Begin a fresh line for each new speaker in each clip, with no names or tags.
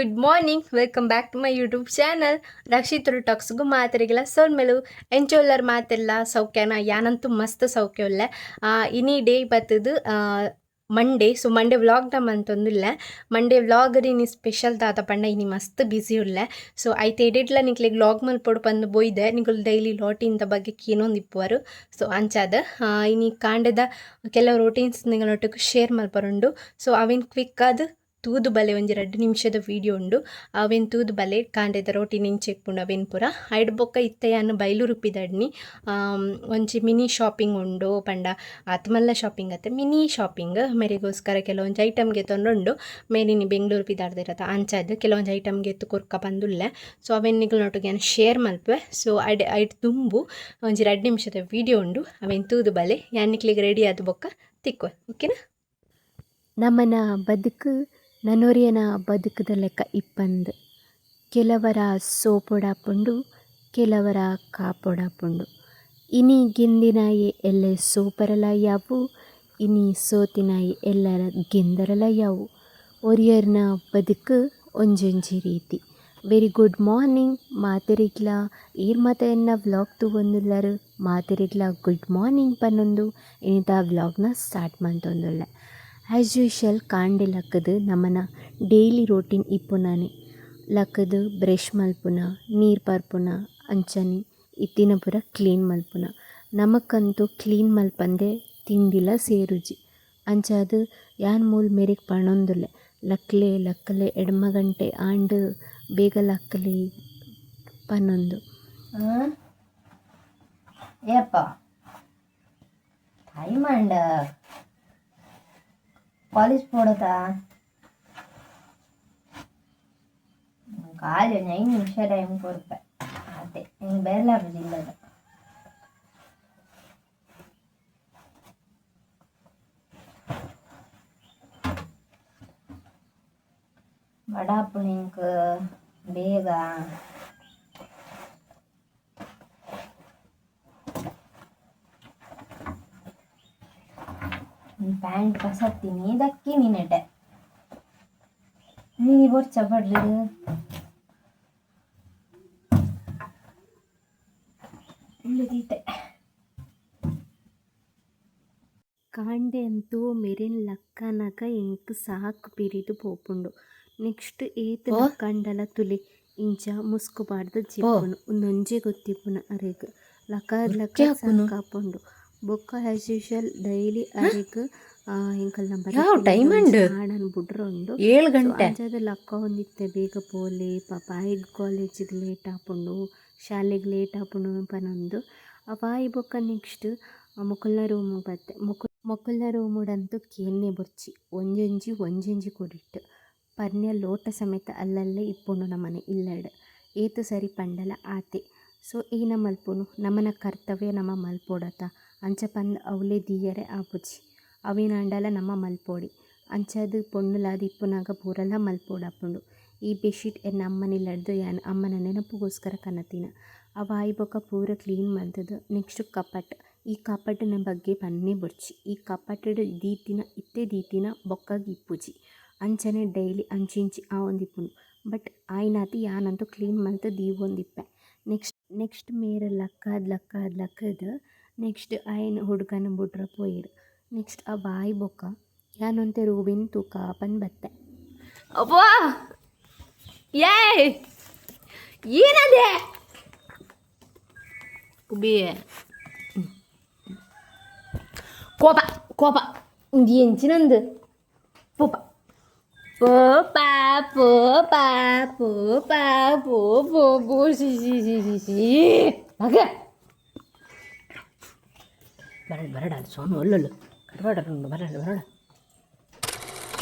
Good morning welcome back to my YouTube channel ರಕ್ಷಿತರು ಟಾಕ್ಸ್ಗೂ ಮಾತರಿಗೆಲ್ಲ ಸೋಲ್ಮೇಲು ಎಂಚೋಲ್ಲರ್ ಮಾತೆಲ್ಲ ಸೌಖ್ಯನ, ಯಾನಂತೂ ಮಸ್ತ್ ಸೌಖ್ಯ ಇಲ್ಲ ಇನಿ ಡೇ ಬತ್ತದು ಮಂಡೇ ಸೊ ಮಂಡೇ ವ್ಲಾಗ್ ನಮ್ಮ ಅಂತೊಂದಿಲ್ಲ ಮಂಡೇ ವ್ಲಾಗ್ ಇನಿ ಸ್ಪೆಷಲ್ ದಾದ ಪಂಡ ಇನಿ ಮಸ್ತ್ ಬ್ಯುಸಿ ಉಳ್ಳೆ ಸೊ ಐತೆ ಎಡಿಟ್ಲ ನಿಕ್ಲಿಗೆ ವ್ಲಾಗ್ ಮಲ್ಪೊಡು ಬಂದು ಬೋಯ್ದೆ. ನಿಗಳು ಡೈಲಿ ಲೋಟಿಂದ ಬಗ್ಗೆ ಏನೊಂದು ಇಪ್ಪುವರು. ಸೊ ಅಂಚಾದ ಇನಿ ಕಾಂಡದ ಕೆಲವು ರೋಟೀನ್ಸ್ ನಿಗಳೊಟ್ಟಿಗೆ ಶೇರ್ ಮಲ್ಪರುಂಡು. ಸೊ ಅವಿನ್ ಕ್ವಿಕ್ ಆದ್ ತೂದು ಬಲೆ ಒಂಜಿ ರಡ್ಡ್ ನಿಮಿಷದ ವಿಡಿಯೋ ಉಂಡು. ಅವೆನ್ ತೂದು ಬಲೆ ಕಾಂಡೆದ ರೋಟಿ ನಿಂಚೆಪ್ಪುಂಡು ಅವೆನ್ ಪೂರ. ಐಡ್ ಬೊಕ್ಕ ಇತ್ತೆಯನ್ನು ಯಾನ್ ಆಮ್, ಒಂಜಿ ಮಿನಿ ಶಾಪಿಂಗ್ ಉಂಡು ಪಂಡ ಆತ್ಮಲ್ಲ ಶಾಪಿಂಗ್ ಅತ್ತೆ. ಮಿನಿ ಶಾಪಿಂಗ್ ಮೇರೆಗೋಸ್ಕರ ಕೆಲವೊಂಜಿ ಐಟಮ್ಗೆ ತೊಂಡುಂಡು ಮೇಲಿನಿ ಬೆಂಗಳೂರು ಪಿದಾಡ್ದಿರತ್ತ ಅಂಚದ್ದು ಕೆಲವೊಂಜಿ ಐಟಮ್ಗೆ ಎತ್ತು ಕೊರ್ಕ ಬಂದುಲ್ಲೆ. ಸೊ ಅವೆನ್ ನೋಟಿಗೆ ನಾನು ಶೇರ್ ಮಲ್ಪೆ ಸೊ ಐಡ್ ಐಡ್ ತುಂಬು ಒಂಜಿ ರಡ್ಡ್ ನಿಮಿಷದ ವಿಡಿಯೋ ಉಂಡು. ಅವೆನ್ ತೂದು ಬಲೆ ಯಾನಿಕ್ಲಿಗೆ ರೆಡಿ ಆದ ಬೊಕ್ಕ ತಿಕ್ಕುವೆ. ಓಕೆನಾ
ನಮ್ಮನ ಬದುಕು ನನೊರಿಯನ ಬದುಕದ ಲೆಕ್ಕ ಇಪ್ಪಂದ್. ಕೆಲವರ ಸೋಪೊಡಾಪುಂಡು ಕೆಲವರ ಕಾಪೊಡಾಪುಂಡು ಇನಿ ಗಿಂದಿನಾಯಿ ಎಲ್ಲೆ ಸೋಪರಲ ಯಾವು, ಇನಿ ಸೋತಿನಾಯಿ ಎಲ್ಲರ ಗಿಂದರಲ ಯಾವು. ಒರಿಯರ್ನ ಬದುಕು ಒಂಜೊಂಜಿ ರೀತಿ. ವೆರಿ ಗುಡ್ ಮಾರ್ನಿಂಗ್ ಮಾತೆರಿಗ್ಲ. ಏರ್ ಮಾತೆಯನ್ನ ವ್ಲಾಗ್ ತಗೊಂದುಲ್ಲರು ಮಾತೆರಿಗ್ಲ ಗುಡ್ ಮಾರ್ನಿಂಗ್ ಪನ್ನೊಂದು. ಇನಿತ ವ್ಲಾಗ್ನ ಸ್ಟಾರ್ಟ್ ಮಂತೊಂದುಲ್ಲೆ ಆ್ಯಸ್ ಯೂಶಲ್ ಕಾಂಡೆ ಲಕ್ಕದು ನಮ್ಮನ ಡೈಲಿ ರೋಟೀನ್ ಇಪ್ಪುನಾನೆ. ಲಕ್ಕದು ಬ್ರಷ್ ಮಲ್ಪುನ, ನೀರು ಪಾರ್ಪುನ, ಅಂಚನೆ, ಇತ್ತಿನ ಪೂರ ಕ್ಲೀನ್ ಮಲ್ಪುನ. ನಮಕ್ಕಂತೂ ಕ್ಲೀನ್ ಮಲ್ಪಂದೆ ತಿಂಡಿಲ ಸೇರುಜಿ. ಅಂಚಾದು ಯಾನ್ ಮೂಲ್ ಮೇರೆಗ್ ಪಣೊಂದುಲ್ಲೆ. ಲಕ್ಲೆ, ಲಕ್ಕಲೆ ಎಡ್ಮ ಗಂಟೆ ಆಂಡ್ ಬೇಗ ಲಕ್ಕಲಿ ಪನ್ನೊಂದು
ಏಪ್ಪ? ಟೈಮ್ ಅಂಡ್ காலேஜ் போடதா? காலை நைன் நிமிஷம் டைம் கொடுப்பேன் அதே எங்கள் பேரில் அப்படி இல்லை. வடா புளிங்கு பேகா ಪ್ಯಾಂಟ್ ಕಸತ್ತೀನಿ ದಕ್ಕಿ ನೀನೆಡೆ ನೀ ಬೋರ್ಚ ಬಡ್ರಿ ಉಳಿದೀತೆ
ಕಾಂಡೆ ಅಂತೂ ಮೆರಿನ್ ಲಕ್ಕನಕ ಎಂಕ್ ಸಾಕು ಪಿರಿದು ಪೋಪುಂಡು. ನೆಕ್ಸ್ಟ್ ಏತ್ ಕಂಡಲ ತುಲಿ ಇಂಚ ಮುಸ್ಕುಬಾರ್ದು ಜಿಪ್ಪುನು ಒಂದೊಂಜೆ ಗೊತ್ತಿಪ್ಪುನ ಅರೆಗ್. ಲಕ್ಕ ಲಕ್ಕ ಸಾಕಾಪುಂಡು. ಬೊಕ್ಕ ಆಸ್ ಯೂಶಲ್ ಡೈಲಿ ಅರೆಗ್ ಎಂಕಲ್ ನಂಬರ್
ಯಾವ ಉಂಡು?
ಆಡನ್ ಬುಡ್ರ ಉಂಡು
ಏಳು ಗಂಟೆ?
ಲಕ್ಕ ಹೊಂದಿತ್ತೆ ಬೇಗ ಪೋಲೆ ಪಾಪ ಐಗ್ ಕಾಲೇಜಿಗೆ ಲೇಟ್ ಆಪುಂಡು ಶಾಲೆಗೆ ಲೇಟ್ ಆಪುಂಡು ಪನೊಂದು ಅವಾಯಿ ಬೊಕ್ಕ ನೆಕ್ಸ್ಟ್ ಮುಕುಲ್ನ ರೂಮು ಬತ್ತೆ. ಮೊಕ ಮೊಕಲ್ನ ರೂಮುಡಂತೂ ಕೇನ್ನೆ ಬೊರ್ಚಿ ಒಂಜೊಂಜಿ ಒಂಜೊಂಜಿ ಕೊಡಿಟ್ಟು ಪರ್ನ್ಯ ಲೋಟ ಸಮೇತ ಅಲ್ಲಲ್ಲೇ ಇಪ್ಪುಂಡು ನಮ್ಮನೆ ಇಲ್ಲಡ್. ಏತು ಸರಿ ಪಂಡಲ ಆತೆ. ಸೊ ಏನ ಮಲ್ಪುನು? ನಮ್ಮನ ಕರ್ತವ್ಯ ನಮ್ಮ ಮಲ್ಪೋಡತ. ಅಂಚ ಪಂದ್ ಅವಲೆ ದೀಯರೆ ಆಪುಜಿ ಅವಿನ ಅಂಡಲ ನಮ್ಮ ಮಲ್ಪೋಡಿ. ಅಂಚದು ಪೊಣ್ಣುಲಾದ ಇಪ್ಪುನಾಗ ಪೂರಲ ಮಲ್ಪೋಡಾಪುಂಡು ಈ ಬೆಡ್ಶೀಟ್ ಎನ್ನ ಅಮ್ಮನಿಲ್ಲಡ್ದು ಯಾನ್ ಅಮ್ಮನ ನೆನಪುಗೋಸ್ಕರ ಕನತಿನ. ಅವ ಆಯ್ಬೊಕ ಪೂರ ಕ್ಲೀನ್ ಮಾಡ್ತದ ನೆಕ್ಸ್ಟ್ ಕಪಟ್. ಈ ಕಪಟಿನ ಬಗ್ಗೆ ಪನ್ನೆ ಬೊರ್ಚಿ ಈ ಕಪಟಡ್ ದೀತಿನ, ಇತ್ತೆ ದೀತಿನ ಬೊಕ್ಕಗ್ ಇಪ್ಪುಜಿ ಅಂಚನೆ ಡೈಲಿ ಅಂಚಿಂಚಿ ಆ ಒಂದಿಪ್ಪುಂಡು. ಬಟ್ ಆಯ್ನಾತಿ ಯಾನಂತೂ ಕ್ಲೀನ್ ಮಲ್ತು ದೀವೊಂದಿಪ್ಪೆ ನೆಕ್ಸ್ಟ್ ನೆಕ್ಸ್ಟ್ ಮೇರೆ ಲಕ್ಕಾದ್ ಲಕ್ಕಾದ್, ಲಕ್ಕದ ನೆಕ್ಸ್ಟ್ ಆಯ್ನ ಹುಡುಗನ ಬುಡ್ರ ಪೋಯಿರು. ನೆಕ್ಸ್ಟ್ ಆ ಬಾಯಿ ಬೊಕ್ಕ. ಯಾನೊಂತೆ ರೂವಿನ ತೂಕ ಪನ್ ಬತ್ತೆ.
ಅಪ್ಪ ಏ ಏನದೆ? ಕುಬಿ ಕೋಪ ಕೋಪ. ಇದು ಎಂಚಿನಂದು ಪೋಪ. ಪೋಪ ಪೋಪ ಪೋಪ ಪೋ ಪೋ ಪೋ ಸಿ ಸಿ ಸಿ ಸಿ. ಸಿ ಮಗ ಬರಡ ಸೋನು ಒಲ್ಲೊಲ್ಲು ಕಡಬಾಡ ಬರಡ ಬರಡ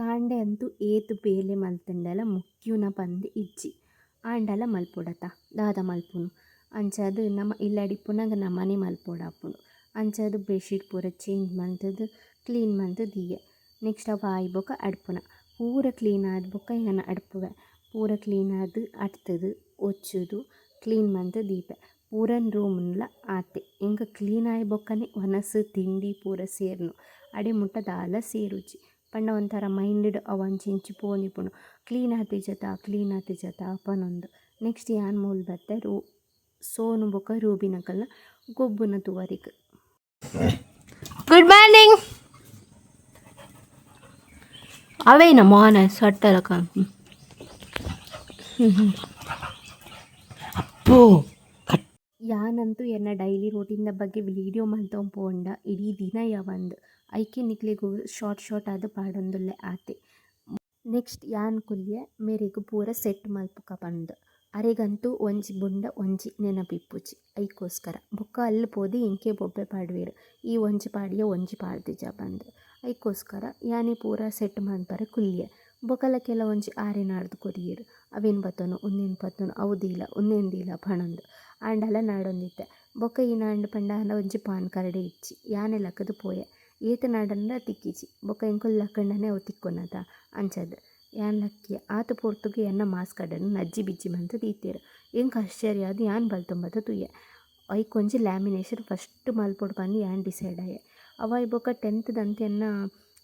ಆಂಡೆ ಅಂತೂ ಏತು ಬೇಲೆ ಮಲ್ತಂಡಲ, ಮುಕ್ಯೂನ ಪಂದ್ ಇಜ್ಜಿ. ಆಂಡಲ ಮಲ್ಪೊಡತ, ದಾದ ಮಲ್ಪುನು. ಅಂಚಾದು ನಮ್ಮ ಇಲ್ಲಡಿಪ್ಪುನಾಗ ನಮ್ಮನೆ ಮಲ್ಪೋಡಾಪುನು. ಅಂಚಾದು ಬೆಡ್ಶೀಟ್ ಪೂರ ಚೇಂಜ್ ಮಂತದ್ದು ಕ್ಲೀನ್ ಮಂತ್ ದೀಯ. ನೆಕ್ಸ್ಟ್ ಅವು ಆಯ್ಬೊಕ ಅಡ್ಪುನ. ಪೂರ ಕ್ಲೀನ್ ಆದ ಬೊಕ ಯಾನ ಅಡ್ಪುವೆ ಪೂರ ಕ್ಲೀನ್ ಆದ್ ಅಟ್ತದು ಒಚ್ಚುದು, ಕ್ಲೀನ್ ಮಂತ್ ದೀಪೆ. ಪೂರನ್ ರೂಮ್ಲ ಆತೆ. ಎಂಕ ಕ್ಲೀನ್ ಆಯ್ ಬೊಕ್ಕನೆ ಒನಸ್ ತಿಂಡಿ ಪೂರ ಸೇರ್ನು. ಅಡೆ ಮುಟ್ಟ ದಾಲ ಸೇರುಜಿ
ಪಂಡ ಒಂಥರ ಮೈಂಡೆಡ್ ಅವ ಅಂಚಿ ಇಂಚಿ ಪೋನಿಪುಂಡು ಕ್ಲೀನ್ ಆತಿಜತ ಕ್ಲೀನ್ ಆತಿಜತ ಅಪನೊಂದು ನೆಕ್ಸ್ಟ್ ಯಾನ್ ಮೂಲ್ ಬತ್ತೆ? ರೂ ಸೋನು ಬೊಕ ರೂಬಿನಕಲ್ನ ಗೊಬ್ಬುನ ತುವರಿಗ್
ಗುಡ್ ಮಾರ್ನಿಂಗ್ ಅವೇನ ಮೋಹನ ಸೊಟ್ಟಲಕ ಅಪ್ಪೋ.
ಯಾನಂತೂ ಎನ್ನ ಡೈಲಿ ರೂಟೀನ್ದ ಬಗ್ಗೆ ವಿಡಿಯೋ ಮಲ್ತೊಂದು ಪೋಂಡ ಇಡೀ ದಿನ ಯಾವಂದು. ಐಕೆ ನಿಕ್ಲಿಗೂ ಶಾರ್ಟ್ ಶಾರ್ಟ್ ಆದ ಪಾಡೊಂದುಲ್ಲೆ ಆತೆ. ನೆಕ್ಸ್ಟ್ ಯಾನ್ ಕುಲ್ಯೆ ಮೇರೆಗೂ ಪೂರ ಸೆಟ್ ಮಲ್ಪುಕ ಬಂದು. ಅರೆಗಂತೂ ಒಂಜಿ ಬುಂಡ ಒಂಜಿ ನೆನಪಿಪ್ಪುಜಿ. ಐಕೋಸ್ಕರ ಬುಕ್ಕ ಅಲ್ಲಿ ಪೋದಿ ಇಂಕೆ ಬೊಬ್ಬೆ ಪಾಡ್ವೆರ್. ಈ ಒಂಜಿ ಪಾಡಿಯ ಒಂಜಿ ಪಾಡ್ದಿಜ ಬಂದು. ಐಕೋಸ್ಕರ ಯಾನಿ ಪೂರ ಸೆಟ್ ಮನ್ಪರೆ ಕುಲ್ಯ. ಬೊಕಲ ಕೆಲ ಒಂಜಿ ಆರೆ ನಾಡ್ದು ಕೊರಿಯರು. ಅವೇನು ಬತ್ತನು ಒಂದೇನು ಬತ್ತನು ಅವು ದೀಲ ಉಂದೇನು ದೀಲ ಆಂಡಲ ನಾಡೊಂದಿತ್ತೆ ಬೊಕ್ಕ ಈ ನಾಂಡ್ ಪಂಡ ಒಂಜಿ ಪಾನ್ ಕರಡೆ ಇಚ್ಚಿ. ಯಾನೆ ಲಕ್ಕದು ಪೋಯೆ. ಏತ ನಾಡಂಡ ತಿಕ್ಕಿಚಿ. ಬೊಕ ಎಂಕೊಲ್ ಲಕಂಡನೆ ಅವು ತಿಕ್ಕೊನದ ಅಂಚದ್. ಯಾನ್ ಲಕ್ಕಿ. ಆತ ಪೊರ್ತುಗು ಎನ್ನ ಮಾಸ್ಕ್ ಅಡನ್ನು ನಜ್ಜಿ ಬಿಜ್ಜಿ ಬಂತ ದೀತೆರ್. ಎಂಕ್ ಆಶ್ಚರ್ಯ ಅದು ಯಾನ್ ಬಲ್ತೊಂಬತ್ತ ತೂಯೆ. ಐಕ್ ಒಂಜಿ ಲ್ಯಾಮಿನೇಷನ್ ಫಸ್ಟ್ ಮಲ್ಪೊಡು ಪಂದ್ ಯಾನ್ ಡಿಸೈಡ್ ಆಯೆ. ಅವ ಬೊಕ ಟೆಂತ್ ದಂತೆ ಎನ್ನ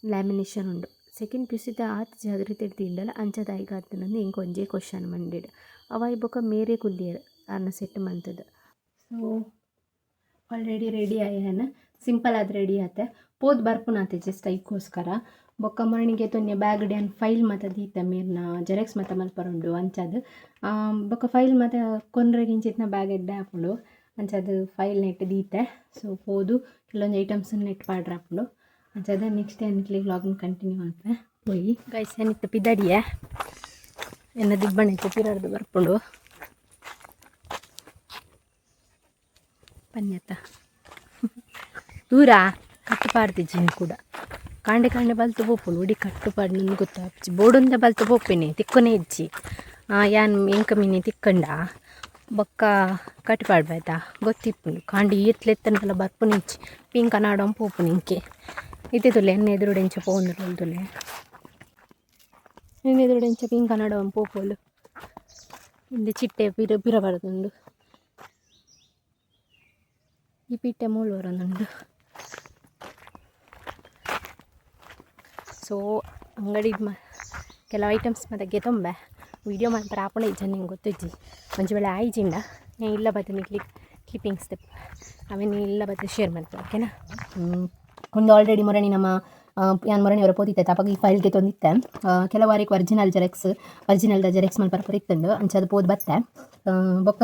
ಲ್ಯಾಮಿನೇಷನ್ ಉಂಡು. ಸೆಕೆಂಡ್ ಪಿ ಯು ಸಿದ ಆತ್ ಜಾಗ್ರತೆ ತಿಂಡಲ ಅಂಚದ ಐಗ ಆತನಂದು ಎಂಕ್ ಒಂಜೇ ಕ್ವಶನ್ ಮಂಡೆಡ್. ಅವ ಬೊಕ ಮೇರೆ ಕುಲ್ಲಿಯರ್ ಅನ್ನ ಸೆಟ್ ಮಂತದ್ದು ಸೊ ಆಲ್ರೆಡಿ ರೆಡಿ ಆಯ್ಯಾನ ಸಿಂಪಲ್ ಆದ್ ರೆಡಿ ಆತೆ. ಪೋದ್ ಬರ್ಪುನಾತೆ ಜಸ್ಟ್ ಐಕೋಸ್ಕರ ಬೊಕ್ಕ ಮರಣಿಗೆ ತೊನ್ನೆ ಬ್ಯಾಗ್ ಡ್ಯಾನ್ ಫೈಲ್ ಮಾತ ದೀತ ಮೇರ್ನ ಜೆರಾಕ್ಸ್ ಮತ್ತೆ ಮಲ್ಪರುಂಡು ಅಂಚದ್. ಬೊಕ್ಕ ಫೈಲ್ ಮತ್ತೆ ಕೊನ್ರಗಿಂಚಿತ್ನ ಬ್ಯಾಗ್ ಎಡ್ಡೆ ಹಾಪುಂಡು ಅಂಚದ್ ಫೈಲ್ ನೆಟ್ ದೀತೆ. ಸೊ ಪೋದು. ಕೆಲವೊಂದು ಐಟಮ್ಸ್ ನೆಟ್ ಹಾಕೊಂಡು ಅಂಚದ ನೆಕ್ಸ್ಟ್ ಎನ್ಕ್ಲಿ ವ್ಲಾಗ್ನ ಕಂಟಿನ್ಯೂ ಮಾಡ್ತೆ. ಹೋಗಿ ಗೈಸ್ ಏನಿತ್ತು ಪಿದಡಿಯೇ? ಎನ್ನ ಇತ್ತು? ಪಿರಾಡ್ದು ಬರ್ಪುಂಡು. ಪನ್ಯತ ದೂರ ಕಟ್ಟುಪಾಡ್ದಿಜ್ಜಿನ ಕೂಡ ಕಾಂಡೆ ಕಾಂಡೆ ಬಲ್ತು ಪೋಪುಂಡು ಉಡಿ ಕಟ್ಟುಪಾಡು ನನಗೆ ಗೊತ್ತಾಪ್ಜಿ ಬೋಡೊಂದ ಬಲ್ತು ಪೋಪೆನೆ ತಿಕ್ಕೊನೆ ಇಜ್ಜಿ ಯಾನ್ ಎಂಕ ಮೀನೆ ತಿಕ್ಕಂಡ ಬೊಕ್ಕ ಕಟ್ಟುಪಾಡ್ಬಾಯ್ತಾ ಗೊತ್ತಿಪ್ಪುಂಡು ಕಾಂಡಿ ಈತ್ಲೆತ್ತನಕಲ್ಲ ಬರ್ಪುನ ಇಜ್ಜಿ ಪಿಂಕ ನಾಡೊಂ ಪೋಪುನ ಇಂಕೆ ಇತ್ತೆ ತುಲೆ ಎನ್ನ ಎದುರುಡೆಂಚ ಪೋಂದು ತುಲೆ ಎನ್ನ ಎದುರುಡೆಂಚ ಪಿಂಕ ನಾಡೊಂ ಪೋಪೋಲು ಇಂದೆ ಚಿಟ್ಟೆ ಪಿರ ಪಿರಬಾರ್ದುಂಡು ಪಿಟ್ಟೆ ಮೂಳುವರ ನಂದು. ಸೊ ಅಂಗಡಿ ಮ, ಕೆಲವು ಐಟಮ್ಸ್ ಮತ್ತೆ ಗೆತೊಂಬೆ ವೀಡಿಯೋ ಮಾತ್ರ ಆಪಣ ಇಜ್ಜ ನಿಂಗೆ ಗೊತ್ತಿಜ್ಜಿ. ಒಂಜಿ ವೇಳೆ ಆಯ್ಜಿಂಡ ನಾನು ಇಲ್ಲ ಬತ್ತೆ ಕ್ಲಿಪ್ ಕ್ಲಿಪ್ಪಿಂಗ್ಸ್ ತೆಪ್ಪ ಅವೇನು ಇಲ್ಲ ಬತ್ತೆ ಶೇರ್ ಮಾಡ್ತೀನಿ ಓಕೆನಾ ಒಂದು ಆಲ್ರೆಡಿ ಮೊರಣಿ ನಮ್ಮ ಯಾನ್ ಮೊರಣಿ ಅವರ ಪೋತಿತ್ತೆ ತಾಪಾಗ ಈ ಫೈಲ್ಗೆ ತೊಂದಿತ್ತೆ. ಕೆಲವಾರಿಗೆ ಒರಿಜಿನಲ್ ಜೆರೆಕ್ಸ್ ಒರಿಜಿನಲ್ದ ಜೆರೆಕ್ಸ್ ಮಲ್ಪರ ಪರಿತ್ತಂಡು ಅಂಚದು ಪೋದು ಬತ್ತೆ. ಬೊಕ್ಕ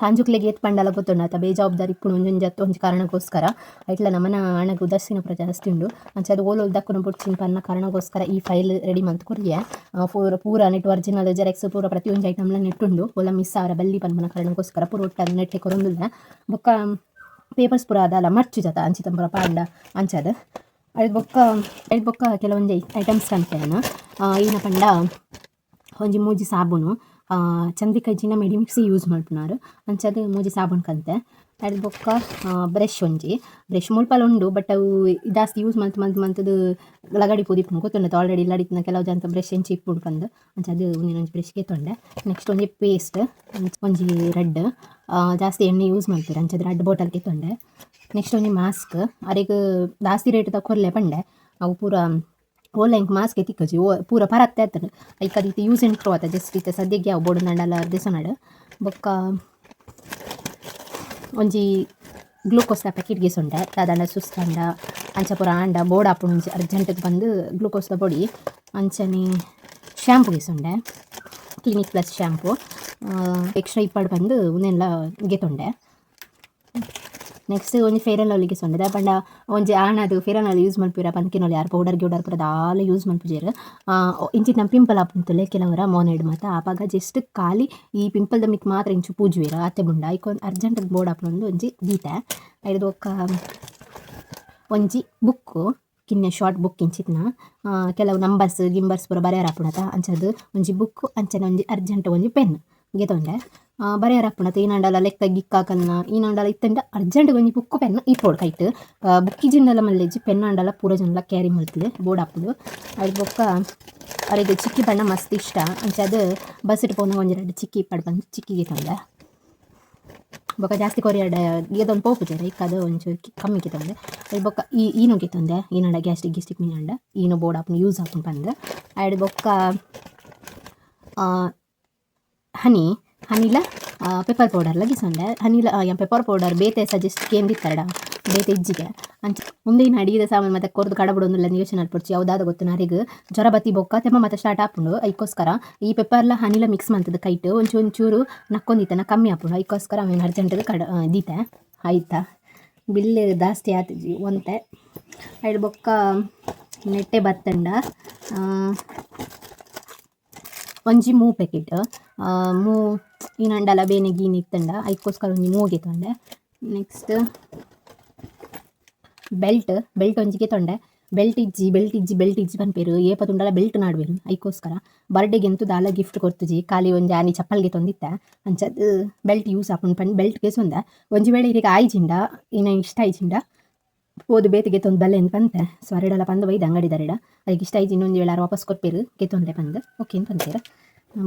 ಹಾಂಜುಕ್ಲೆಗೆ ಏತ್ ಪಂಡಲ ಗೊತ್ತುಂಡು ಆತ ಬೇಜವಾಬ್ದಾರಿ ಇಪ್ಪುಡು ಒಂಜೊಂಜಿ ಜತ್ತು ಒಂಜಿ ಕಾರಣಕ್ಕೋಸ್ಕರ. ಐಟ್ಲ ನಮನ ಹಣಗ್ ಉದಾಸೀನ ಪ್ರಜಾಸ್ತಿ ಉಂಡು. ಅಂಚೆ ಅದು ಓಲೋಲ್ ದಕ್ಕುನ ಬುಡ್ಚಿನ ಪನ್ನ ಕಾರಣಕ್ಕೋಸ್ಕರ ಈ ಫೈಲ್ ರೆಡಿ ಮಂತ್ ಕೊರಿಯೆ ಪೂರ ಪೂರ ನೆಟ್ ಒರಿಜಿನಲ್ ಜೆರೆಕ್ಸ್ ಪೂರ ಪ್ರತಿಯೊಂದು ಐಟಮ್ಲ ನೆಟ್ಟುಂಡು. ಓಲ ಮಿಸ್ ಅವರ ಬಲ್ಲಿ ಪನ್ಮನ ಕಾರಣಕ್ಕೋಸ್ಕರ ಪೂರ ಒಟ್ಟಾಗಿ ನೆಟ್ಟೆ ಕೊರೊಂದುಲ್ಲ ಬೊಕ್ಕ ಪೇಪರ್ಸ್ ಪೂರ ಅದಲ್ಲ ಮರ್ಚು ಜತ ಅಂಚಿತ ಪೂರ ಪಾಂಡ ಅಂಚದ ಅದು. ಬೊಕ್ಕ ಅದ್ ಬೊಕ್ಕ ಕೆಲವೊಂದು ಐಟಮ್ಸ್ ಕಾಣ್ತೇನೆ ಈನ ಪಂಡ, ಒಂಜಿ ಮೂಜಿ ಸಾಬೂನು. ಚಂದ್ರಿಕಾ ಜಿನ ಮೆಡಿಮಿಕ್ಸ್ ಯೂಸ್ ಮಾಡ್ಪುನಾರು ಅಂಚದ ಮೂಜಿ ಸಾಬೂನ್ ಕಂತೆ ಅಡ್ ಬೊಕ್ಕ ಬ್ರಷ್ ಒಂಜಿ. ಬ್ರಷ್ ಮುಲ್ಪಲ ಉಂಡು, ಬಟ್ ಅವು ಜಾಸ್ತಿ ಯೂಸ್ ಮಂತ್ ಮಂತ್ ಮಲ್ತದು ಲಗಡಿ ಪುದಿಪ್ಪುಂಡು ಗೊತ್ತುಂಡತ ಆಲ್ರೆಡಿ ಲಡಿತ್ನ ಕೆಲವು ಜನ ಬ್ರಷ್ ಎಂಚಿ ಇಪ್ಪುಡು ಪಂದು ಅಂಚದು ಒಂಜಿ ಬ್ರಷ್ಗೆ ತೊಂಡೆ. ನೆಕ್ಸ್ಟ್ ಒಂಜಿ ಪೇಸ್ಟ್ ಒಂಜಿ ರೆಡ್ ಜಾಸ್ತಿ ಎಣ್ಣೆ ಯೂಸ್ ಮಾಡ್ತೀರ, ಅಂಚದ ರೆಡ್ ಬಾಟಲ್ಗೆ ತೊಂಡೆ. ನೆಕ್ಸ್ಟ್ ಒಂಜಿ ಮಾಸ್ಕ್ ಅರೆಗ್ ಜಾಸ್ತಿ ರೇಟ್ ತಕೊರ್ಲೆ ಪಂಡೆ. ಅವು ಪೂರ ಎಂಕ್ ಮಾಸ್ಕ್ ತಿಕ್ಕಜಿ ಓ, ಪೂರ ಪರತ್ತೆ ಆತನ ಯೂಸ್ ಎಂಡ್ ಥ್ರೋ ಆತ ಜಸ್ಟ್ ಇತ್ತೆ. ಸದ್ಯಕ್ಕೆ ಯಾವ ಬೋರ್ಡ್ ನಂಡಲ ದೇಸನಾಡು ಬೊಕ್ಕ ಒಂಜಿ ಪ್ಯಾಕೆಟ್ ಪ್ಯಾಕೆಟ್ಗೆ ಸೊಂಡೆ ದಾದಾಂಡ ಸುಸ್ತಂಡ ಅಂಚ ಪೂರ ಆಂಡ, ಬೋರ್ಡ್ ಆಪುಂಡು ಅರ್ಜೆಂಟ್ ಬಂದು ಗ್ಲೂಕೋಸ್ದ ಬೊಡಿ ಅಂಚನೆ ಶ್ಯಾಂಪುಗೆ ಸೊಂಡೆ. ಕ್ಲಿನಿಕ್ ಪ್ಲಸ್ ಶ್ಯಾಂಪು ಎಕ್ಸ್ಟ್ರಾ ಇಪ್ಪಡ್ ಬಂದು ಉನ್ನೆಲ್ಲ ಗೆತೊಂಡೆ ನೆಕ್ಸ್ಟ್ ಒಂಜಿ ಫೇರ್ ಆ್ಯಂಡ್ ಲವ್ಲಿಗೆ ಒಂದು ಒಂಜಿ ಆಣದು ಫೇರ್ ಆ್ಯಂಡ್ ಲವ್ಲಿ ಯೂಸ್ ಮಲ್ಪಿರ ಪಂದ್ಕಿನೊಲಿ ಯಾರು ಪೌಡರ್ ಗಿಡರ್ ಪೂರ ದಾಲ ಯೂಸ್ ಮಲ್ಪುಜೇರು ಇಂಚಿತ್ ನಮ್ಮ ಪಿಂಪಲ್ ಆಪುಂತುಲೆ ಕೆಲವರ ಮೋನೆಡ್ ಮಾತ ಆಪಾಗ ಜಸ್ಟ್ ಖಾಲಿ ಈ ಪಿಂಪಲ್ದ ಮಿತ್ ಮಾತ್ರ ಇಂಚು ಪೂಜುವೆರ. ಅತ್ತೆ ಬುಂಡ ಐಕೊಂದು ಅರ್ಜೆಂಟ್ ಬೋರ್ಡ್ ಆಪುಂಡು ಒಂಜಿ ಗೀತೆ. ಐದು ಒಕ್ಕ, ಒಂಜಿ ಬುಕ್ಕು ಕಿನ್ನೆ ಶಾರ್ಟ್ ಬುಕ್ ಇಂಚಿತ್ನ ಕೆಲವು ನಂಬರ್ಸ್ ಗಿಂಬರ್ಸ್ ಪೂರ ಬರೆಯರ ಆಪುಣತ ಅಂಚದು ಒಂಜಿ ಬುಕ್ ಅಂಚನೆ ಒಂಜಿ ಅರ್ಜೆಂಟ್ ಒಂಜಿ ಪೆನ್ ಗೆತೊಂಡೆ ಆಪುಣತ ಈ ನಂಡಲ ಲೆಕ್ಕ ಗಿಕ್ಕಾಕಲ್ನ ಈ ನಂಡಲ ಇತ್ತಂಡ ಅರ್ಜೆಂಟ್ ಒಂಜಿ ಬುಕ್ ಪೆನ್ ಇಪ್ಪೊಡು ಕೈಟ್ ಬುಕ್ಕಿಜಿಂದಲ ಮಲ್ಲೆಜ್ಜಿ ಪೆನ್ ಅಂಡಲ ಪೂರ ಜನಲ ಕ್ಯಾರಿ ಮಲ್ತದೆ ಬೋರ್ಡ್ ಆಪುಡು ಅದು ಬೊಕ್ಕ ಅವರಿಗೆ ಚಿಕ್ಕಿ ಬಣ್ಣ ಮಸ್ತ್ ಇಷ್ಟ ಅಂಚದು ಬಸ್ ಇಟ್ಟು ಪೋನ ಒಂಜಿ ಎರಡು ಚಿಕ್ಕಿ ಇಪ್ಪಡು ಬಂದು ಚಿಕ್ಕಿಗೆ ತಂದೆ ಬೊಕ ಜಾಸ್ತಿ ಕೊರಿಯಾಡ ಇದೊಂದು ಪೋಪು ಜರ ಇಕ್ಕದು ಒಂಚೂರು ಕಿ- ಕಮ್ಮಿ ಕಿತ್ತಂದೆ ಅದು ಬೊಕ್ಕ ಈ ಈನು ಕಿತ್ತಂದೆ ಈನಂಡ ಗ್ಯಾಸ್ಟಿಕ್ ಗಿಸ್ಟಿಕ್ ಮೀನಂಡ ಈನು ಬೋರ್ಡ್ ಆಪುಂಡು ಯೂಸ್ ಆಪುಂಡು ಪಂದ್ ಆಯ್ಡ್ ಬೊಕ್ಕ ಹನಿ ಹನಿಲ ಪೆಪ್ಪರ್ ಪೌಡರ್ಲ ಗಿಸೊಂಡೆ ಹನಿಲ ಪೆಪ್ಪರ್ ಪೌಡರ್ ಬೇತೆ ಸಜೆಸ್ಟ್ ಕೇಂದಿತ್ತರಡ ಬೇತೆ ಇಜ್ಜಿಗೆ. ಅಂಚ, ಮುಂದೆ ಇನ್ನು ಅಡಿಗೆ ಸಾಮಾನು ಮತ್ತೆ ಕೊರ್ದು ಕಡಬಿಡೋದಿಲ್ಲ ಯೋಚನೆ ಅಲ್ಪಡ್ಚಿ ಯಾವ್ದಾದ ಗೊತ್ತು ನಾರಿಗ ಜ್ವರ ಬತ್ತಿ ಬೊಕ್ಕ, ತೆಮ್ಮ ಮತ್ತೆ ಸ್ಟಾರ್ಟ್ ಆಪುಂಡು ಐಕೋಸ್ಕರ ಈ ಪೆಪ್ಪರ್ಲ ಹನಿಲ ಮಿಕ್ಸ್ ಮಾಡ್ತದೆ ಕೈಟ್. ಒಂಚೂರು ಒಂಚೂರು ನಕ್ಕೊಂದಿತ್ತನ ಕಮ್ಮಿ ಆಪುಂಡು ಐಕೋಸ್ಕರ ಅವೇನು ಅರ್ಜೆಂಟ್ ಕಡ ಇದೀತೆ ದೀತೆ. ಆಯ್ತಾ? ಬಿಲ್ ಜಾಸ್ತಿ ಆತಜಿ ಒಂತೆ. ಐಡ್ ಬೊಕ್ಕ ನೆಟ್ಟೆ ಬತ್ತಂಡ ಒಂಜಿ ಮೂ ಪ್ಯಾಕೆಟ್ ಮೂ, ಈ ನಂಡಲ ಬೇನೆ ಗೀನಿ ಇತ್ತಂಡ ಐಕೋಸ್ಕರ ಒಂಜಿ ಮೂಗೆ ತೊಂಡೆ ನೆಕ್ಸ್ಟ್ ಬೆಲ್ಟ್ ಬೆಲ್ಟ್ ಒಂಜಿಗೆ ತೊಂಡೆ. ಬೆಲ್ಟ್ ಇಜ್ಜಿ ಬೆಲ್ಟ್ ಇಜ್ಜಿ ಬೆಲ್ಟ್ ಇಜ್ಜಿ ಪನ್ಪೇರು ಏಪ ತುಂಡಲ ಬೆಲ್ಟ್ ನಾಡ್ಬೇರು ಐಕೋಸ್ಕರ ಬರ್ಡೇಗೆ ಎಂತು ದಾಲ ಗಿಫ್ಟ್ ಕೊರ್ತುಜಿ ಖಾಲಿ ಒಂಜಿ ಆನಿ ಚಪ್ಪಲ್ಗೆ ತೊಂದಿತ್ತ. ಅಂಚದ್ ಬೆಲ್ಟ್ ಯೂಸ್ ಆಪುಂಡು ಪಂಡ್ ಬೆಲ್ಟ್ಗೆ ಸೊಂದ. ಒಂಜಿ ವೇಳೆ ಇರಿಗೆ ಆಯ್ಜಿಂಡ, ಇನ್ನ ಇಷ್ಟ ಆಯ್ಜಿಂಡ, ಓದು ಬೇತಿಗೆ ತೊಂದು ಬಲ್ಲೆ ಅಂತ ಪಂತೆ ಸ್ವರಡಲ ಪಂದು ಒಯ್ದು ಅಂಗಡಿ ದರಡ. ಅದಕ್ಕೆ ಇಷ್ಟ ಆಯ್ತು ಇನ್ನೊಂದು ವೇಳೆ ವಾಪಸ್ ಕೊಟ್ಪೇರು ಕೆತ್ತೊಂದೆ ಪಂದು. ಓಕೆ ಅಂತ ಅಂತೀರ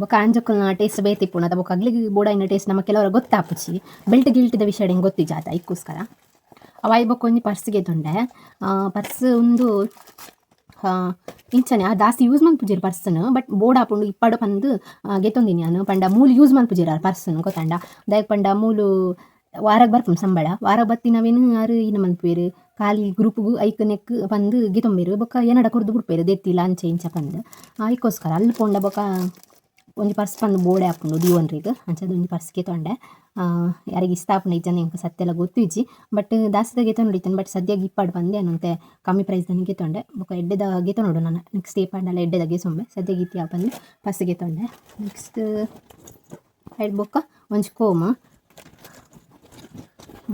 ಬೊಕ ಅಂಜಕ್ಕಲ್ನ ಟೇಸ್ಟ್ ಬೇತಿಪ್ಪುಣ ಅದ ಬೊಕ ಅಗ್ಲಿಗೆ ಬೋಡಾಯಿನ ಟೇಸ್ಟ್ ನಮ್ಮ ಕೆಲವರ ಗೊತ್ತಾಪುಚಿ. ಬೆಲ್ಟ್ ಗಿಲ್ಟಿದ ವಿಷಯ ಹೆಂಗೆ ಗೊತ್ತಿಜಾತ ಇಕ್ಕೋಸ್ಕರ. ಅವಾಯ್ ಬೊಕ್ಕ ಒಂಜಿ ಪರ್ಸ್ಗೆ ತೊಂಡೆ. ಪರ್ಸ್ ಒಂದು ಇಂಚನೆ, ಆ ಜಾಸ್ತಿ ಯೂಸ್ ಮಲ್ಪುಜಿರ್ ಪರ್ಸನ್, ಬಟ್ ಬೋರ್ಡ್ ಆಪುಂಡು ಇಪ್ಪಡು ಪಂದು ಗೆತ್ತೊಂದಿನಿ ನಾನು. ಪಂಡ ಮೂಲು ಯೂಸ್ ಮಲ್ಪುಜಿರ ಪರ್ಸನ್ ಗೊತ್ತಂಡ. ದಯಕ್ ಪಂಡ ಮೂಲು ವಾರಕ್ಕೆ ಬರ್ಪುಂಡು ಸಂಬಳ. ವಾರ ಬತ್ತಿನವೇನು ಯಾರು ಇನ್ನು ಮಲ್ಪೇರು ಖಾಲಿ ಗ್ರೂಪ್ಗು ಐಕ್ ನೆಕ್ ಬಂದು ಗಿತೊಂಬೇರು ಬೊಕ್ಕ ಏನಡ ಕುರ್ದು ಬಿಡ್ಪೇರು, ದೆತ್ತಿಲ್ಲ ಅಂಚೆ ಇಂಚ ಪಂದು. ಅದಕ್ಕೋಸ್ಕರ ಅಲ್ಲಿ ಪೋಂಡ ಬೊಕ್ಕ ಒಂಜಿ ಪರ್ಸ್ ಪಂದು ಬೋಡೆ ಹಾಕೊಂಡು ದೀವನ್ರಿಗೆ ಅಂಚದ ಒಂಜಿ ಪರ್ಸ್ಗೆ ತೊಂಡೆ ಯಾರಿಗೆ ಇಷ್ಟ ಆಪುಂಡು ಇಜ್ಜನ ಸತ್ಯ ಸತ್ತೆಲ್ಲ ಗೊತ್ತು ಇಜ್ಜಿ ಬಟ್ ದಾಸ್ತಿದ ನೋಡಿ ನೋಡಿತ್ತೇನೆ ಬಟ್ ಸದ್ಯ ಗಿಪ್ಪಾಡ್ ಬಂದೆ ಅನ್ನಂತೆ ಕಮ್ಮಿ ಪ್ರೈಸ್ ನನಗೆ ತೊಂಡೆ ಬೊಕ ಎಡ್ಡೆದ ನೋಡು ನಾನು. ನೆಕ್ಸ್ಟ್ ಏಪಾಂಡಲ್ಲ ಎಡ್ಡೆದ ಸೊಮ್ಮೆ ಸದ್ಯ ಗೀತಿ ಬಂದು ಪರ್ಸ್ಗೆ ತೊಂಡೆ ನೆಕ್ಸ್ಟ್ ಹೆಡ್ ಬೊಕ್ಕ ಒಂಜಿ ಕೋಮ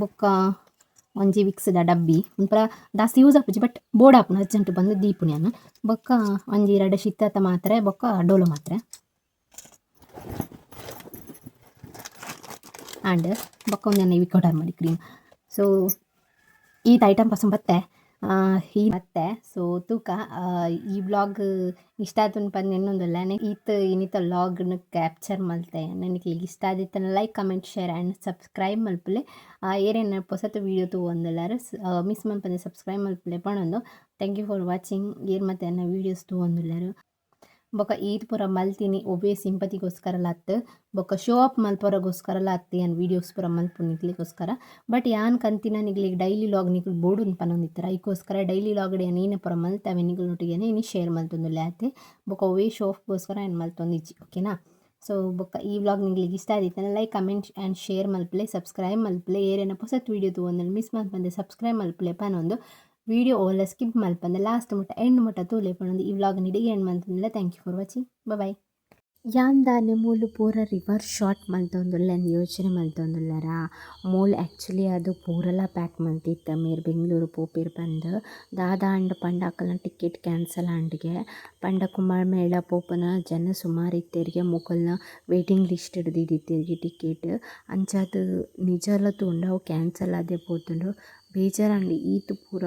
ಬೊಕ್ಕ ಒಂಜಿ ವಿಕ್ಸ್ದ ಡಬ್ಬಿ. ಒಂಥರ ಜಾಸ್ತಿ ಯೂಸ್ ಆಪುಜಿ ಬಟ್ ಬೋರ್ಡ್ ಹಾಕ್ಬೋದು ಅರ್ಜೆಂಟ್ ಬಂದು ದೀಪುನಿ ಬೊಕ್ಕ ಒಂಜಿ ಎರಡು ಶಿತ್ತತ ಮಾತ್ರೆ, ಬೊಕ್ಕ ಡೋಲೋ ಮಾತ್ರೆ. ಆ್ಯಂಡ್ ಬೊಕ್ಕ ಒಂದು ವಿಕೋಟರ್ ಮಾಡಿ ಕ್ರೀಮ್ ಸೊ ಈತ ಐಟಮ್ ಪಸಂದ್ ಬತ್ತೆ. ಈ ಮತ್ತೆ ಸೊ ತೂಕ ಈ ಬ್ಲಾಗ್ ಇಷ್ಟ ಆಯ್ತು ಬಂದು ನನಗೆ ಈತ, ಇನ್ನಿತ ಲಾಗ್ನ ಕ್ಯಾಪ್ಚರ್ ಮಲ್ತೆ ನನಗೆ ಇಷ್ಟ ಆದಿತ್ತನ like comment share and subscribe ಮಲ್ಪಲೆ. ಏರೇನು ಹೊಸತು ವೀಡಿಯೋ ತೂ ಒಂದಲ್ಲಾರು. ಮಿಸ್ ಮಲ್ಪನೆ ಸಬ್ಸ್ಕ್ರೈಬ್ ಮಲ್ಪಲೆ ಪಣೊಂದು. ಥ್ಯಾಂಕ್ ಯು ಫಾರ್ ವಾಚಿಂಗ್ ಏರ್ ಮತ್ತೆ ನನ್ನ ವೀಡಿಯೋಸ್ ತೂ ಒಂದಿಲ್ಲಾರು. ಬೊಕ ಈದ್ ಪೂರ ಮಲ್ತಿನಿ ಒಬೇ ಸಿಂಪತಿಗೋಸ್ಕರ ಲತ್ ಬೊಕ ಶೋ ಅಪ್ ಮಲ್ಪೊರಗೋಸ್ಕರ ಲತ್ ಅನ್ ವೀಡಿಯೋಸ್ ಪೂರ ಮಲ್ಪು ನಿಗ್ಲಿಕ್ಕೋಸ್ಕರ ಬಟ್ ಯಾನ್ ಕಂತಿನ ನಿಗ್ಲಿಗೆ ಡೈಲಿ ಲಾಗ್ ನಿಗ್ಲು ಬೋರ್ಡು ಪನೊಂದಿತ್ತರ ಐಕೋಸ್ಕರ ಡೈಲಿ ಲಾಗ್ ಏನು ನೀನೆ ಪೂರ ಮಲ್ತವೆ ನಿಗ್ಲೊಟ್ಟಿಗೆ ಇನಿ ಶೇರ್ ಮಲ್ತೊಂದುಲ್ಲೆ ಲ್ಯಾತೆ. ಬೊಕ ಒವೇ ಶೋ ಅಪ್ಗೋಸ್ಕರ ಏನು ಮಲ್ತೊಂದಿಜ್ಜಿ ಓಕೆನಾ? ಸೊ ಬೊಕ್ಕ ಈ ವ್ಲಾಗ್ ನಿಗ್ಲಿಗೆ ಇಷ್ಟ ಆದಿತ್ತನ ಲೈಕ್, ಕಮೆಂಟ್ ಆ್ಯಂಡ್ ಶೇರ್ ಮಲ್ಪಲೆ, ಸಬ್ಸ್ಕ್ರೈಬ್ ಮಲ್ಪಲೆ. ಏರೇನ ಹೊಸತ್ ವೀಡಿಯೋ ತೂ ಒಂದಲ್ಲಿ ಮಿಸ್ ಮಲ್ಪಂದೆ ಸಬ್ಸ್ಕ್ರೈಬ್ ಮಲ್ಪಲೆ ಪನೊಂದು ವಿಡಿಯೋ ಓಲ್ಲ ಸ್ಕಿಪ್ ಮಲ್ಪಂದೆ ಲಾಸ್ಟ್ ಮುಟ್ಟ ಎಂಡ್ ಮುಟ್ಟ ತೂಲೆ ಪಣೊಂದು ಈ ವ್ಲಾಗ್ ನಿಡಿಗೆ end ಮಂತಂದಿಲ್ಲ thank you for watching bye
ಯಾಂದಾನೆ ಮೂಲು ಪೂರ ರಿವರ್ಸ್ ಶಾಟ್ ಮಲ್ತೊಂದುಲ್ಲ ಯೋಚನೆ ಮಲ್ತೊಂದುಲ್ಲರ ಮೂಲ್ ಆ್ಯಕ್ಚುಲಿ ಅದು ಪೂರಲ ಪ್ಯಾಕ್ ಮಲ್ತಿತ್ತ ಮೇರ್ ಬೆಂಗಳೂರು ಪೋಪೇರ್ ಬಂದು ದಾದ ಅಂಡ್ ಪಂಡ ಟಿಕೆಟ್ ಕ್ಯಾನ್ಸಲ್ ಅಂಡ್ಗೆ ಪಂಡ ಕುಮಾರ್ ಮೇಳ ಪೋಪನ ಜನ ಸುಮಾರು ಇತ್ತೇರಿಗೆ ಮುಕಲ್ನ ವೇಟಿಂಗ್ ಲಿಸ್ಟ್ ಹಿಡ್ದಿದ್ದಿತ್ತೇರಿಗೆ ಟಿಕೆಟ್ ಅಂಚಾದ ನಿಜಲ ತುಂಡು ಅವು ಕ್ಯಾನ್ಸಲ್ ಆದೇ ಪೋತುಂಡು ಬೇಜಾರಂಡಿ ಈತ್ ಪೂರ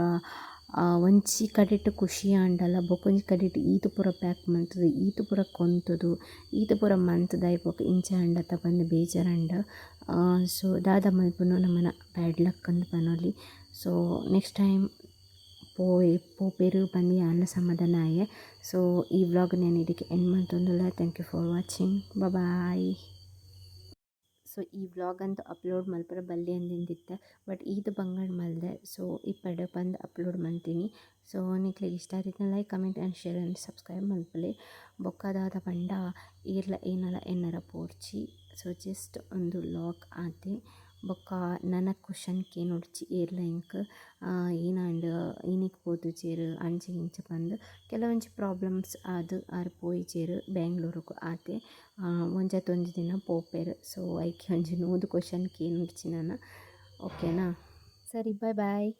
ಒಂಚಿ ಕಡೆಟ್ ಖುಷಿ ಆಂಡಲ ಬೊಕೊಂಜಿ ಕಡೆಟ್ ಈತ್ ಪೂರ ಪ್ಯಾಕ್ ಮಲ್ತುದು ಈತ್ ಪೂರ ಕೊಂತುದು, ಈತ್ ಪೂರ ಮಂತ್ ದಾಯ್ಪೊಕ ಇಂಚ ಆಂಡ ತ ಬಂದು ಬೇಜಾರಂಡ. ಸೊ, ದಾದ ಮಲ್ಪುನು ನಮನ ಬ್ಯಾಡ್ ಲಕ್ ಅಂದ್ ಪನೊಲಿ. ಸೊ, ನೆಕ್ಸ್ಟ್ ಟೈಮ್ ಪೋಯ್ ಪೋಪೆರು ಬಂದು ಅನ್ನ ಸಮಾಧಾನ ಆಯೆ. ಸೊ, ಈ ವ್ಲಾಗ್ ನಾನು ಇದಕ್ಕೆ end ಮಾಡ್ತೊಂದಲ್ಲ thank you for watching bye so, ಈ ವ್ಲಾಗ್ ಅಂತೂ ಅಪ್ಲೋಡ್ ಮಲ್ಪರ ಬಲ್ಲಿ ಅಂದಿಂದಿತ್ತೆ. ಬಟ್ ಇದು ಬಂಗಡ್ ಮಲ್ದೆ, ಸೊ, ಈ ಪಡೆ ಬಂದು ಅಪ್ಲೋಡ್ ಮಾಡ್ತೀನಿ ಸೊ ನಿಕ್ಲಿಗೆ ಇಷ್ಟ ಆದಿತ್ತು like, comment and share and subscribe ಮಲ್ಪಲಿ. ಬೊಕ್ಕದಾದ ಬಂಡ ಇರ್ಲ ಏನಲ್ಲ ಏನಾರ ಪೋರ್ಚಿ. ಸೊ, ಜಸ್ಟ್ ಒಂದು ಲಾಕ್ ಆತೆ. ಬೊಕ್ಕ ನನ್ನ ಕ್ವಶನ್ ನೋಡ್ಚಿ ಏರ್ಲ ಏರ್ಲೈನ್ಕ್ ಏನಾಂಡ್ ಏನಿಕ್ ಪೋದು ಚೇರು ಅಂಚೆ ಇಂಚೆ ಬಂದು ಕೆಲವೊಂಜಿ ಪ್ರಾಬ್ಲಮ್ಸ್ ಅದು ಆರು ಪೋಯಿಜೆರ್ ಬ್ಯಾಂಗ್ಳೂರುಗು ಆತೆ. ಒಂಜತ್ತೊಂಜಿ ದಿನ ಪೋಪೆರ್, ಸೊ ಐಕೆ ಒಂಜಿ ನೂದು ಕ್ವಶನ್ಗೆ ನೋಡ್ಚಿ ನಾನು. ಓಕೆನಾ? ಸರಿ, ಬಾಯ್ ಬಾಯ್.